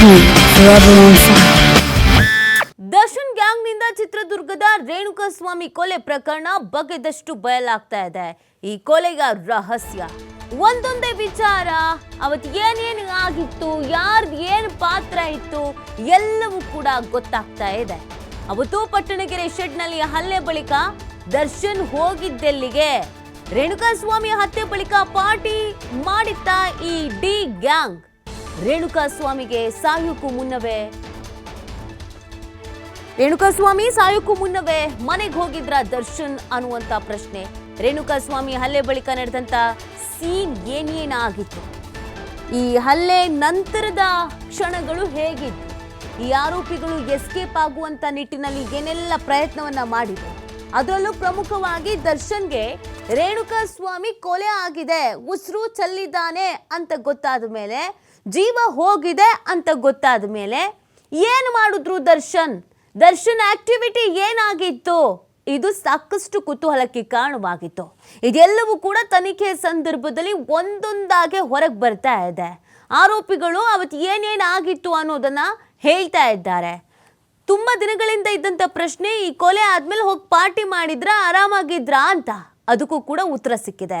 me ಗ್ಯಾಂಗ್ನಿಂದ. Darshan ಚಿತ್ರದುರ್ಗದ ರೇಣುಕಸ್ವಾಮಿ ಕೊಲೆ ಪ್ರಕರಣ ಬಗೆದಷ್ಟು ಬಯಲಾಗ್ತಾ ಇದೆ. ಈ ಕೊಲೆಗ ರಹಸ್ಯ. ಒಂದೊಂದೇ ವಿಚಾರ. ಅವತ್ತು ಏನೇನು ಆಗಿತ್ತು? ಯಾರ್ದು ಏನು ಪಾತ್ರ ಇತ್ತು? ಎಲ್ಲವೂ ಕೂಡ ಗೊತ್ತಾಗ್ತಾ ಇದೆ. ಅವತ್ತು ಪಟ್ಟಣಗೆರೆ ಶೆಡ್ನಲ್ಲಿ ಹಲ್ಲೆ ಬಳಿಕ ದರ್ಶನ್ ಹೋಗಿದ್ದೆಲ್ಲಿಗೆ? ರೇಣುಕಾ ಸ್ವಾಮಿ ಹತ್ಯೆ ಬಳಿಕ ಪಾರ್ಟಿ ಮಾಡಿತ್ತ ಈ ಡಿ ಗ್ಯಾಂಗ್. ರೇಣುಕಾ ಸ್ವಾಮಿಗೆ ಸಾಯೋಕ್ಕೂ ಮುನ್ನವೇ? ರೇಣುಕಾಸ್ವಾಮಿ ಸಾಯೋಕ್ಕೂ ಮುನ್ನವೇ? ಮನೆಗೆ ಹೋಗಿದ್ರ ದರ್ಶನ್ ಅನ್ನುವಂತ ಪ್ರಶ್ನೆ. ರೇಣುಕಾಸ್ವಾಮಿ ಹಲ್ಲೆ ಬಳಿಕ ನಡೆದಂತ ಸೀನ್ ಏನೇನಾಗಿತ್ತು? ಈ ಹಲ್ಲೆ ನಂತರದ ಕ್ಷಣಗಳು ಹೇಗಿತ್ತು? ಈ ಆರೋಪಿಗಳು ಎಸ್ಕೇಪ್ ಆಗುವಂತ ನಿಟ್ಟಿನಲ್ಲಿ ಏನೆಲ್ಲ ಪ್ರಯತ್ನವನ್ನ ಮಾಡಿದ್ರು? ಅದರಲ್ಲೂ ಪ್ರಮುಖವಾಗಿ ದರ್ಶನ್ಗೆ ರೇಣುಕಾ ಸ್ವಾಮಿ ಕೊಲೆ ಆಗಿದೆ, ಉಸಿರು ಚೆಲ್ಲಿದ್ದಾನೆ ಅಂತ ಗೊತ್ತಾದ ಮೇಲೆ, ಜೀವ ಹೋಗಿದೆ ಅಂತ ಗೊತ್ತಾದ ಮೇಲೆ ಏನು ಮಾಡಿದ್ರು ದರ್ಶನ್? ದರ್ಶನ್ ಆಕ್ಟಿವಿಟಿ ಏನಾಗಿತ್ತು? ಇದು ಸಾಕಷ್ಟು ಕುತೂಹಲಕ್ಕೆ ಕಾರಣವಾಗಿತ್ತು. ಇದೆಲ್ಲವೂ ಕೂಡ ತನಿಖೆ ಸಂದರ್ಭದಲ್ಲಿ ಒಂದೊಂದಾಗೆ ಹೊರಗೆ ಬರ್ತಾ ಇದೆ. ಆರೋಪಿಗಳು ಅವತ್ತು ಏನೇನು ಆಗಿತ್ತು ಅನ್ನೋದನ್ನ ಹೇಳ್ತಾ ಇದ್ದಾರೆ. ತುಂಬ ದಿನಗಳಿಂದ ಇದ್ದಂತ ಪ್ರಶ್ನೆ, ಈ ಕೊಲೆ ಆದಮೇಲೆ ಹೋಗಿ ಪಾರ್ಟಿ ಮಾಡಿದ್ರಾ, ಆರಾಮಾಗಿದ್ರಾ ಅಂತ. ಅದಕ್ಕೂ ಕೂಡ ಉತ್ತರ ಸಿಕ್ಕಿದೆ.